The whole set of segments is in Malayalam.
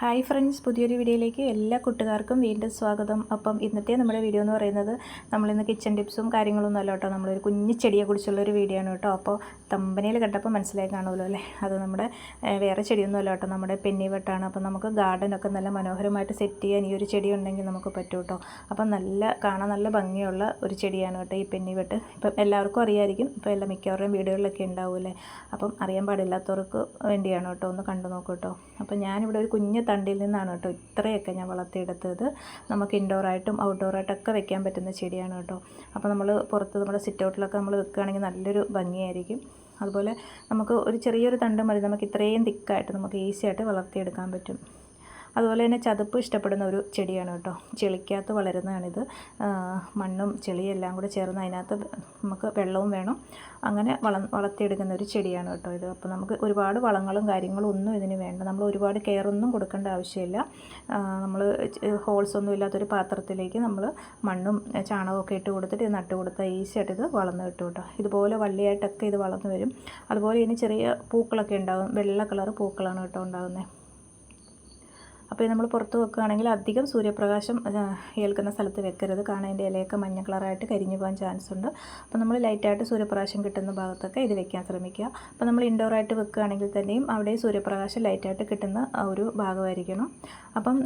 ഹായ് ഫ്രണ്ട്സ് പുതിയൊരു വീഡിയോയിലേക്ക് എല്ലാ കൂട്ടുകാർക്കും വീണ്ടും സ്വാഗതം. അപ്പം ഇന്നത്തെ നമ്മുടെ വീഡിയോ എന്ന് പറയുന്നത് നമ്മളിന്ന് കിച്ചൺ ടിപ്സും കാര്യങ്ങളൊന്നും അല്ല കേട്ടോ. നമ്മളൊരു കുഞ്ഞു ചെടിയെ കുറിച്ചുള്ളൊരു വീഡിയോ ആണ് കേട്ടോ. അപ്പോൾ തമ്പനയിൽ കണ്ടപ്പോൾ മനസ്സിലായി കാണുമല്ലോ അല്ലേ? അത് നമ്മുടെ വേറെ ചെടിയൊന്നും അല്ല കേട്ടോ. നമ്മുടെ പെന്നിവട്ടാണ്. അപ്പം നമുക്ക് ഗാർഡനൊക്കെ നല്ല മനോഹരമായിട്ട് സെറ്റ് ചെയ്യാൻ ഈ ഒരു ചെടി ഉണ്ടെങ്കിൽ നമുക്ക് പറ്റും കേട്ടോ. അപ്പം നല്ല കാണാൻ നല്ല ഭംഗിയുള്ള ഒരു ചെടിയാണ് കേട്ടോ ഈ പെന്നിവട്ട്. ഇപ്പം എല്ലാവർക്കും അറിയായിരിക്കും. ഇപ്പോൾ എല്ലാ മിക്കവാറും വീടുകളിലൊക്കെ ഉണ്ടാവില്ലേ അപ്പം അറിയാൻ പാടില്ലാത്തവർക്ക് വേണ്ടിയാണ് കേട്ടോ. ഒന്ന് കണ്ടു നോക്കൂ കേട്ടോ. അപ്പം ഞാനിവിടെ ഒരു കുഞ്ഞ് തണ്ടിൽ നിന്നാണ് കേട്ടോ ഇത്രയൊക്കെ ഞാൻ വളർത്തിയെടുത്തത്. നമുക്ക് ഇൻഡോറായിട്ടും ഔട്ട്ഡോറായിട്ടൊക്കെ വെക്കാൻ പറ്റുന്ന ചെടിയാണ് കേട്ടോ. അപ്പോൾ നമ്മൾ പുറത്ത് നമ്മുടെ സിറ്റ് ഔട്ടിലൊക്കെ നമ്മൾ വെക്കുകയാണെങ്കിൽ നല്ലൊരു ഭംഗിയായിരിക്കും. അതുപോലെ നമുക്ക് ഒരു ചെറിയൊരു തണ്ട് മതി. നമുക്ക് ഇത്രയും തിക്കായിട്ട് നമുക്ക് ഈസി ആയിട്ട് വളർത്തിയെടുക്കാൻ പറ്റും. അതുപോലെ തന്നെ ചതുപ്പ് ഇഷ്ടപ്പെടുന്ന ഒരു ചെടിയാണ് കേട്ടോ. ചെളിക്കകത്ത് വളരുന്നതാണിത്. മണ്ണും ചെളിയും എല്ലാം കൂടെ ചേർന്ന് അതിനകത്ത് നമുക്ക് വെള്ളവും വേണം. അങ്ങനെ വള വളർത്തിയെടുക്കുന്ന ഒരു ചെടിയാണ് കേട്ടോ ഇത്. അപ്പോൾ നമുക്ക് ഒരുപാട് വളങ്ങളും കാര്യങ്ങളും ഒന്നും ഇതിന് വേണ്ട. നമ്മൾ ഒരുപാട് കെയറൊന്നും കൊടുക്കേണ്ട ആവശ്യമില്ല. നമ്മൾ ഹോൾസ് ഒന്നും ഇല്ലാത്തൊരു പാത്രത്തിലേക്ക് നമ്മൾ മണ്ണും ചാണകമൊക്കെ ഇട്ട് കൊടുത്തിട്ട് ഇത് നട്ട് കൊടുത്താൽ ഈസിയായിട്ട് ഇത് വളർന്ന് കിട്ടും കേട്ടോ. ഇതുപോലെ വള്ളിയായിട്ടൊക്കെ ഇത് വളർന്നു വരും. അതുപോലെ ഇതിന് ചെറിയ പൂക്കളൊക്കെ ഉണ്ടാകും. വെള്ള കളർ പൂക്കളാണ് കേട്ടോ ഉണ്ടാകുന്നത്. അപ്പോൾ നമ്മൾ പുറത്ത് വെക്കുകയാണെങ്കിൽ അധികം സൂര്യപ്രകാശം ഏൽക്കുന്ന സ്ഥലത്ത് വെക്കരുത്. കാരണം അതിന്റെ ഇലയൊക്കെ മഞ്ഞ കളറായിട്ട് കരിഞ്ഞു പോകാൻ ചാൻസ് ഉണ്ട്. അപ്പോൾ നമ്മൾ ലൈറ്റായിട്ട് സൂര്യപ്രകാശം കിട്ടുന്ന ഭാഗത്തൊക്കെ ഇത് വെക്കാൻ ശ്രമിക്കുക. അപ്പോൾ നമ്മൾ ഇൻഡോറായിട്ട് വെക്കുകയാണെങ്കിൽ തന്നെയും അവിടെ സൂര്യപ്രകാശം ലൈറ്റായിട്ട് കിട്ടുന്ന ഒരു ഭാഗമായിരിക്കണം. അപ്പം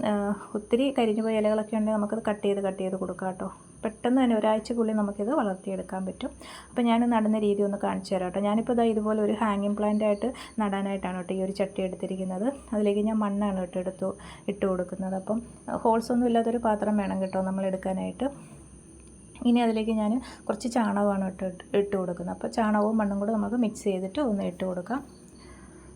ഒത്തിരി കരിഞ്ഞു പോയ ഇലകളൊക്കെ ഉണ്ടെങ്കിൽ നമുക്കത് കട്ട് ചെയ്ത് കട്ട് ചെയ്ത് കൊടുക്കാം കേട്ടോ. പെട്ടെന്ന് തന്നെ ഒരാഴ്ചക്കുള്ളിൽ നമുക്കിത് വളർത്തിയെടുക്കാൻ പറ്റും. അപ്പോൾ ഞാൻ നടുന്ന രീതി ഒന്ന് കാണിച്ചു തരാം കേട്ടോ. ഞാനിപ്പോൾ ഇതാ ഇതുപോലെ ഒരു ഹാങ്ങിങ് പ്ലാന്റ് ആയിട്ട് നടാനായിട്ടാണ് കേട്ടോ ഈ ഒരു ചട്ടി എടുത്തിരിക്കുന്നത്. അതിലേക്ക് ഞാൻ മണ്ണാണ് കേട്ടോ എടുത്തു ഇട്ട് കൊടുക്കുന്നത്. അപ്പം ഹോൾസ് ഒന്നും ഇല്ലാത്തൊരു പാത്രം വേണം കേട്ടോ നമ്മൾ എടുക്കാനായിട്ട്. ഇനി അതിലേക്ക് ഞാൻ കുറച്ച് ചാണകമാണ് ഇട്ട് ഇട്ട് കൊടുക്കുന്നത്. അപ്പോൾ ചാണകവും മണ്ണും കൂടെ നമുക്ക് മിക്സ് ചെയ്തിട്ട് ഒന്ന് ഇട്ട് കൊടുക്കാം.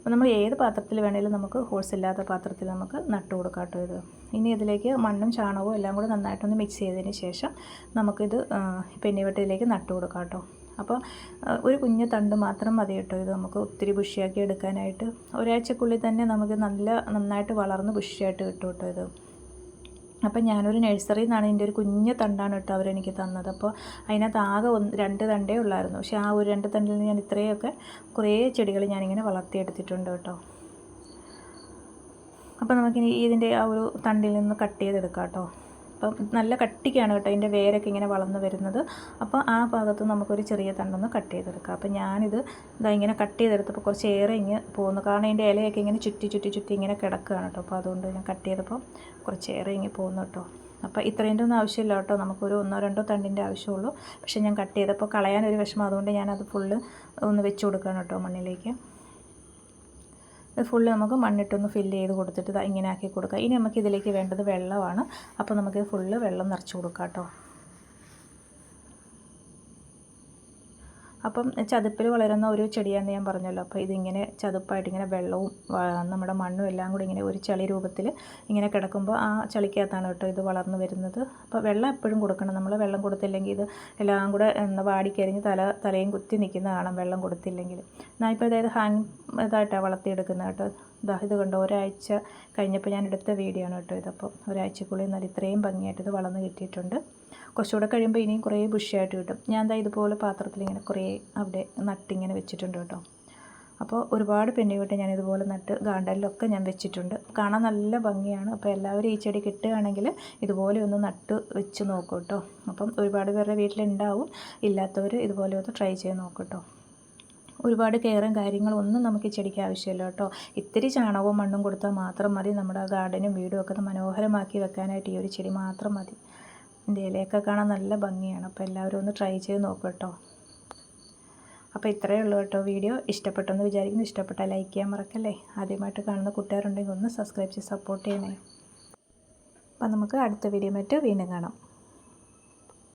അപ്പോൾ നമ്മൾ ഏത് പാത്രത്തിൽ വേണേലും നമുക്ക് ഹോൾസ് ഇല്ലാത്ത പാത്രത്തിൽ നമുക്ക് നട്ട് കൊടുക്കാട്ടോ ഇത്. ഇനി ഇതിലേക്ക് മണ്ണും ചാണകവും എല്ലാം കൂടെ നന്നായിട്ടൊന്ന് മിക്സ് ചെയ്തതിന് ശേഷം നമുക്കിത് പെന്നിവട്ടിലേക്ക് നട്ട് കൊടുക്കാട്ടോ അപ്പോൾ ഒരു കുഞ്ഞ് തണ്ട് മാത്രം മതി കേട്ടോ ഇത് നമുക്ക് ഒത്തിരി ബുഷിയാക്കി എടുക്കാനായിട്ട്. ഒരാഴ്ചക്കുള്ളിൽ തന്നെ നമുക്ക് നല്ല നന്നായിട്ട് വളർന്ന് ബുഷിയായിട്ട് കിട്ടും കേട്ടോ ഇത്. അപ്പം ഞാനൊരു നഴ്സറിയിൽ നിന്നാണ് എന്റെ ഒരു കുഞ്ഞു തണ്ടാണ് കേട്ടോ അവരെനിക്ക് തന്നത്. അപ്പോൾ അതിനകത്ത് ആകെ ഒന്ന് രണ്ട് തണ്ടേ ഉള്ളായിരുന്നു. പക്ഷേ ആ ഒരു രണ്ട് തണ്ടിൽ നിന്ന് ഞാൻ ഇത്രയൊക്കെ കുറേ ചെടികൾ ഞാനിങ്ങനെ വളർത്തിയെടുത്തിട്ടുണ്ട് കേട്ടോ. അപ്പോൾ നമുക്കിനി ഇതിന്റെ ആ ഒരു തണ്ടിൽ നിന്ന് കട്ട് ചെയ്തെടുക്കാം കേട്ടോ. അപ്പം നല്ല കട്ടിക്കാണ് കേട്ടോ ഇതിന്റെ വേരൊക്കെ ഇങ്ങനെ വളർന്നു വരുന്നത്. അപ്പോൾ ആ ഭാഗത്ത് നമുക്കൊരു ചെറിയ തണ്ടൊന്ന് കട്ട് ചെയ്തെടുക്കാം. അപ്പോൾ ഞാനിത് ഇതാ ഇങ്ങനെ കട്ട് ചെയ്തെടുത്തപ്പോൾ കുറച്ച് ഏറെ ഇങ്ങനെ പോകുന്നു. കാരണം ഇതിന്റെ ഇലയൊക്കെ ഇങ്ങനെ ചുറ്റി ചുറ്റി ചുറ്റി ഇങ്ങനെ കിടക്കുകയാണ് കേട്ടോ. അപ്പോൾ അതുകൊണ്ട് ഞാൻ കട്ട് ചെയ്തപ്പോൾ കുറച്ച് ഏറെ ഇങ്ങനെ പോകുന്നു കേട്ടോ. അപ്പോൾ ഇത്രേന്റെ ഒന്നും ആവശ്യമില്ല കേട്ടോ. നമുക്കൊരു ഒന്നോ രണ്ടോ തണ്ടിന്റെ ആവശ്യമുള്ളൂ. പക്ഷേ ഞാൻ കട്ട് ചെയ്തപ്പോൾ കളയാനൊരു വിഷമം. അതുകൊണ്ട് ഞാനത് ഫുള്ള് ഒന്ന് വെച്ച് കൊടുക്കുകയാണ് കേട്ടോ മണ്ണിലേക്ക്. ഇത് ഫുള്ള് നമുക്ക് മണ്ണിട്ടൊന്ന് ഫില്ല് ചെയ്ത് കൊടുത്തിട്ട് ഇങ്ങനെ ആക്കി കൊടുക്കുക ഇനി നമുക്ക് ഇതിലേക്ക് വേണ്ടത് വെള്ളമാണ്. അപ്പോൾ നമുക്കിത് ഫുള്ള് വെള്ളം നിറച്ച് കൊടുക്കാം കേട്ടോ അപ്പം ചതുപ്പിൽ വളരുന്ന ഒരു ചെടിയാണെന്ന് ഞാൻ പറഞ്ഞല്ലോ. അപ്പോൾ ഇതിങ്ങനെ ചതുപ്പായിട്ട് ഇങ്ങനെ വെള്ളവും നമ്മുടെ മണ്ണും എല്ലാം കൂടി ഇങ്ങനെ ഒരു ചളി രൂപത്തിൽ ഇങ്ങനെ കിടക്കുമ്പോൾ ആ ചളിക്കകത്താണ് കേട്ടോ ഇത് വളർന്നു വരുന്നത്. അപ്പോൾ വെള്ളം എപ്പോഴും കൊടുക്കണം. നമ്മൾ വെള്ളം കൊടുത്തില്ലെങ്കിൽ ഇത് എല്ലാം കൂടെ എന്താ വാടിക്കരിഞ്ഞ് തല തലയും കുത്തി നിൽക്കുന്നതാണ് വെള്ളം കൊടുത്തില്ലെങ്കിൽ. ഞാൻ ഇപ്പോൾ അതായത് ഹാങ് ഇതായിട്ടാണ് വളർത്തിയെടുക്കുന്നത് കേട്ടോ. ഇതാ ഇത് കണ്ടോ ഒരാഴ്ച കഴിഞ്ഞപ്പോൾ ഞാൻ എടുത്ത വീഡിയോ ആണ് കേട്ടോ ഇതപ്പോൾ ഒരാഴ്ചക്കുള്ളിൽ നല്ല ഇത്രയും ഭംഗിയായിട്ട് ഇത് വളർന്ന് കിട്ടിയിട്ടുണ്ട്. കുറച്ചുകൂടെ കഴിയുമ്പോൾ ഇനിയും കുറേ ബുഷിയായിട്ട് കിട്ടും. ഞാൻ എന്താ ഇതുപോലെ പാത്രത്തിൽ ഇങ്ങനെ കുറേ അവിടെ നട്ടിങ്ങനെ വെച്ചിട്ടുണ്ട് കേട്ടോ. അപ്പോൾ ഒരുപാട് പെണ്ണിവിട്ട് ഞാൻ ഇതുപോലെ നട്ട് ഗാർഡനിലൊക്കെ ഞാൻ വെച്ചിട്ടുണ്ട്. കാണാൻ നല്ല ഭംഗിയാണ്. അപ്പോൾ എല്ലാവരും ഈ ചെടി കിട്ടുകയാണെങ്കിൽ ഇതുപോലെ ഒന്ന് നട്ട് വെച്ച് നോക്കൂ കേട്ടോ. അപ്പം ഒരുപാട് പേരുടെ വീട്ടിലുണ്ടാവും. ഇല്ലാത്തവർ ഇതുപോലെ ഒന്ന് ട്രൈ ചെയ്ത് നോക്കൂ കേട്ടോ. ഒരുപാട് കെയറും കാര്യങ്ങളും ഒന്നും നമുക്ക് ചെടിക്ക് ആവശ്യമില്ല കേട്ടോ. ഇത്തിരി ചാണകവും മണ്ണും കൊടുത്താൽ മാത്രം മതി. നമ്മുടെ ഗാർഡനും വീടും ഒക്കെ മനോഹരമാക്കി വെക്കാനായിട്ട് ഈ ഒരു ചെടി മാത്രം മതി. ഇതിന്റെ ഇലയൊക്കെ കാണാൻ നല്ല ഭംഗിയാണ്. അപ്പോൾ എല്ലാവരും ഒന്ന് ട്രൈ ചെയ്ത് നോക്കൂ കേട്ടോ. അപ്പോൾ ഇത്രയേ ഉള്ളൂ കേട്ടോ വീഡിയോ. ഇഷ്ടപ്പെട്ടെന്ന് വിചാരിക്കുന്നു. ഇഷ്ടപ്പെട്ടാൽ ലൈക്ക് ചെയ്യാൻ മറക്കല്ലേ? ആദ്യമായിട്ട് കാണുന്ന കൂട്ടുകാരുണ്ടെങ്കിൽ ഒന്ന് സബ്സ്ക്രൈബ് ചെയ്ത് സപ്പോർട്ട് ചെയ്യണേ. അപ്പം നമുക്ക് അടുത്ത വീഡിയോ മറ്റോ വീണ്ടും കാണാം.